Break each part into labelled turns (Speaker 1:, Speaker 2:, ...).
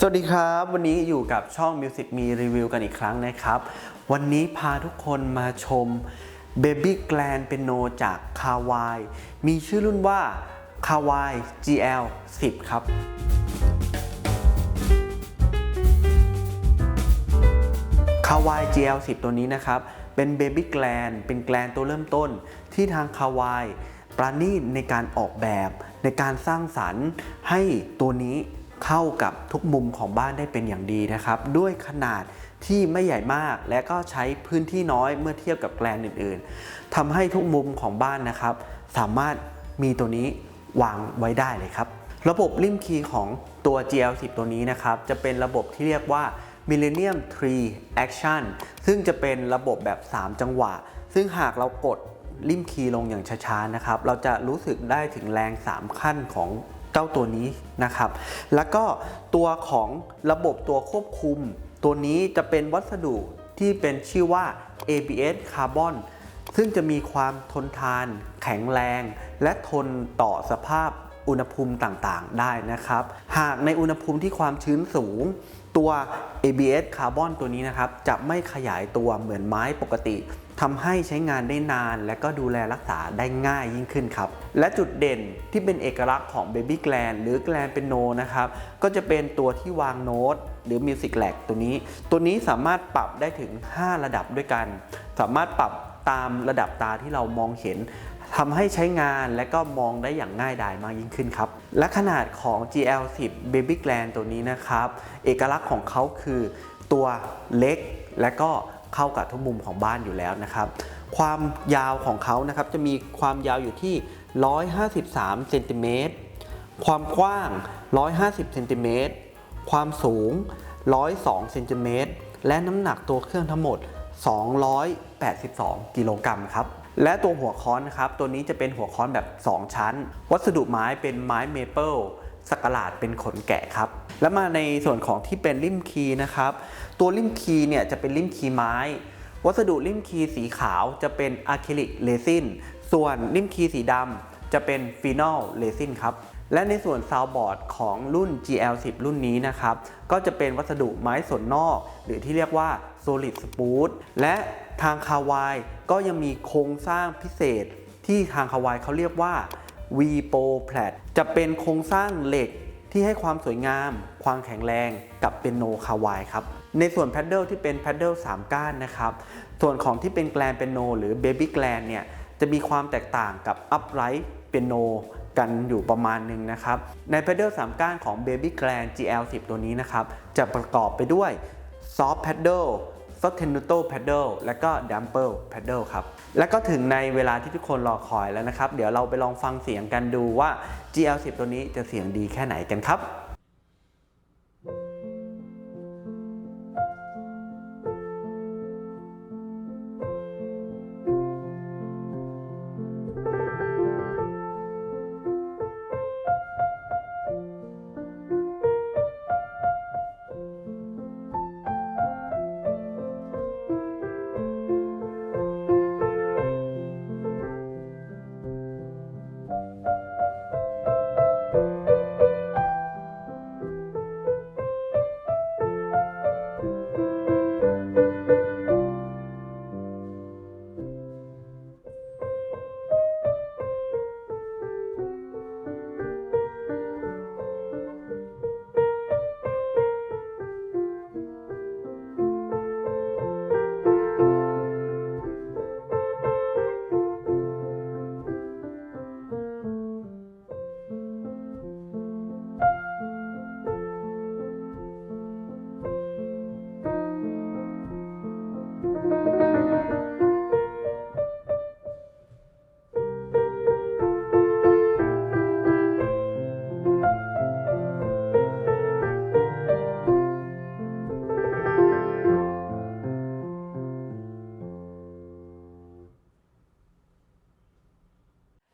Speaker 1: สวัสดีครับ วันนี้อยู่กับช่อง Music มีรีวิวกันอีกครั้งนะครับ วันนี้พาทุกคนมาชม Baby Grand Piano จาก k a w a i มีชื่อรุ่นว่า k a w a i GL 10 ครับคาวาย GL10 ตัวนี้นะครับ เป็นเบบี้แกลนเป็นแกลนตัวเริ่มต้นที่ทางคาวายปราณีตในการออกแบบ ในการสร้างสรรค์ให้ตัวนี้ เข้ากับทุกมุมของบ้านได้เป็นอย่างดีนะครับ ด้วยขนาดที่ไม่ใหญ่มาก และก็ใช้พื้นที่น้อยเมื่อเทียบกับแกลนอื่น ๆทำให้ทุกมุมของบ้านนะครับ สามารถมีตัวนี้วางไว้ได้เลยครับ ระบบริมคีย์ของตัว GL10 ตัวนี้นะครับ จะเป็นระบบที่เรียกว่า Millennium Tree Action ซึ่งจะเป็นระบบแบบ 3 จังหวะ ซึ่งหากเรากดริมคีย์ลงอย่างช้าๆนะครับ เราจะรู้สึกได้ถึงแรง 3 ขั้นของ เจ้าตัวนี้นะครับ แล้วก็ตัวของระบบตัวควบคุม ตัวนี้จะเป็นวัสดุที่เป็นชื่อว่า ABS Carbon ซึ่งจะมีความทนทาน แข็งแรง และทนต่อสภาพอุณหภูมิต่างๆ ได้นะครับ หากในอุณหภูมิที่ความชื้นสูง ตัว ABS คาร์บอนตัวนี้นะครับ จะไม่ขยายตัวเหมือนไม้ปกติ ทำให้ใช้งานได้นาน และก็ดูแลรักษาได้ง่ายยิ่งขึ้นครับ และจุดเด่นที่เป็นเอกลักษณ์ของ Baby g l a n หรือ g l a n เป็นโนนะครับ ก็จะเป็นตัวที่วางโน้ตหรือ Music Rack ตัวนี้ ตัวนี้สามารถปรับได้ถึง 5 ระดับด้วยกัน สามารถปรับตามระดับตาที่เรามองเห็นทำให้ใช้งานและก็มองได้อย่างง่ายดายมากยิ่งขึ้นครับ และขนาดของ GL10 Baby Grand ตัวนี้นะครับ เอกลักษณ์ของเขาคือตัวเล็กและก็ เข้ากับทุกมุมของบ้านอยู่แล้วนะครับ ความยาวของเขานะครับจะมีความยาวอยู่ที่ 153เซนติเมตรความกว้าง 150เซนติเมตรความสูง 102เซนติเมตรและน้ำหนักตัวเครื่องทั้งหมด 282 กิโลกรัมครับและตัวหัวค้อนนะครับ ตัวนี้จะเป็นหัวค้อนแบบ 2 ชั้น วัสดุไม้เป็นไม้เมเปิล สกหลาดเป็นขนแกะครับ แล้วมาในส่วนของที่เป็นริมคีนะครับ ตัวริมคีเนี่ยจะเป็นริมคีไม้ วัสดุริมคีสีขาวจะเป็นอะคริลิกเรซินส่วนริมคีสีดำจะเป็นฟีนอลเรซินครับและในส่วนซาวบอร์ดของรุ่น GL10 รุ่นนี้นะครับ ก็จะเป็นวัสดุไม้ส่วนนอก หรือที่เรียกว่า Solid Spruce และทางคาวายก็ยังมีโครงสร้างพิเศษที่ทางคาวายเขาเรียกว่า V p o p l a t จะเป็นโครงสร้างเหล็กที่ให้ความสวยงาม ความแข็งแรงกับเป็นโนคาวายครับ ในส่วนแพดเดิลที่เป็นแพดเดิล3 ก้านนะครับ ส่วนของที่เป็นแกลนเป็นโน หรือเบบี้แกลนเนี่ย จะมีความแตกต่างกับอัพไรท์เป็นโนกันอยู่ประมาณหนึ่งนะครับ ใน Paddle 3ก้านของ Baby Grand GL10 ตัวนี้นะครับ จะประกอบไปด้วย Soft Paddle Sostenuto Paddle และก็ Damper Paddle ครับ และก็ถึงในเวลาที่ทุกคนรอคอยแล้วนะครับ เดี๋ยวเราไปลองฟังเสียงกันดูว่า GL10 ตัวนี้จะเสียงดีแค่ไหนกันครับ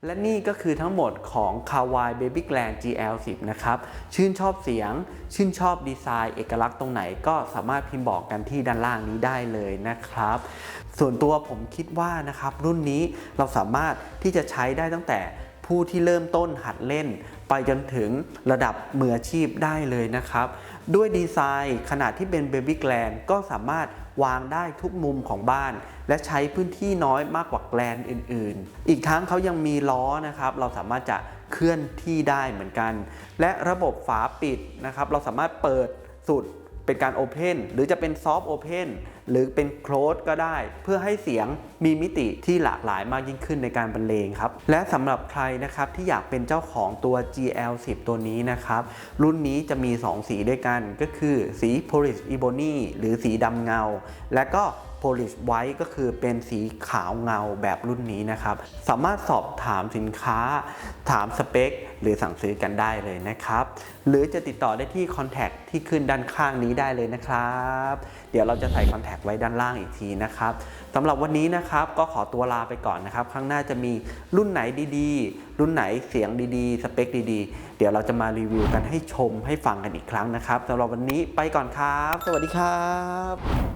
Speaker 1: และนี่ก็คือทั้งหมดของ k a w a i Baby Grand GL10 นะครับ ชื่นชอบเสียง ชื่นชอบดีไซน์เอกลักษณ์ตรงไหนก็สามารถพิมพ์บอกกันที่ด้านล่างนี้ได้เลยนะครับ ส่วนตัวผมคิดว่านะครับรุ่นนี้เราสามารถที่จะใช้ได้ตั้งแต่ ผู้ที่เริ่มต้นหัดเล่น ไปจนถึงระดับมืออาชีพได้เลยนะครับ ด้วยดีไซน์ขนาดที่เป็นเบบี้แกลนก็สามารถวางได้ทุกมุมของบ้าน และใช้พื้นที่น้อยมากกว่าแกลนอื่น ๆ อีกทั้งเขายังมีล้อนะครับ เราสามารถจะเคลื่อนที่ได้เหมือนกัน และระบบฝาปิดนะครับ เราสามารถเปิดสุด เป็นการโอเพนหรือจะเป็นซอฟต์โอเพนหรือเป็นโคลสก็ได้ เพื่อให้เสียงมีมิติที่หลากหลายมากยิ่งขึ้นในการบรรเลงครับ และสำหรับใครนะครับที่อยากเป็นเจ้าของตัว GL10 ตัวนี้นะครับ รุ่นนี้จะมี 2 สีด้วยกันก็คือสี Polish Ebony หรือสีดำเงา และก็ Polish White ก็คือเป็นสีขาวเงาแบบรุ่นนี้นะครับ สามารถสอบถามสินค้า ถามสเปค หรือสั่งซื้อกันได้เลยนะครับ หรือจะติดต่อได้ที่ Contact ที่ขึ้นด้านข้างนี้ได้เลยนะครับ เดี๋ยวเราจะใส่ Contact ไว้ด้านล่างอีกทีนะครับสำหรับวันนี้นะครับก็ขอตัวลาไปก่อนนะครับ ข้างหน้าจะมีรุ่นไหนดีๆ รุ่นไหนเสียงดีๆ สเปคดีๆ เดี๋ยวเราจะมารีวิวกันให้ชมให้ฟังกันอีกครั้งนะครับสำหรับวันนี้ไปก่อนครับ สวัสดีครับ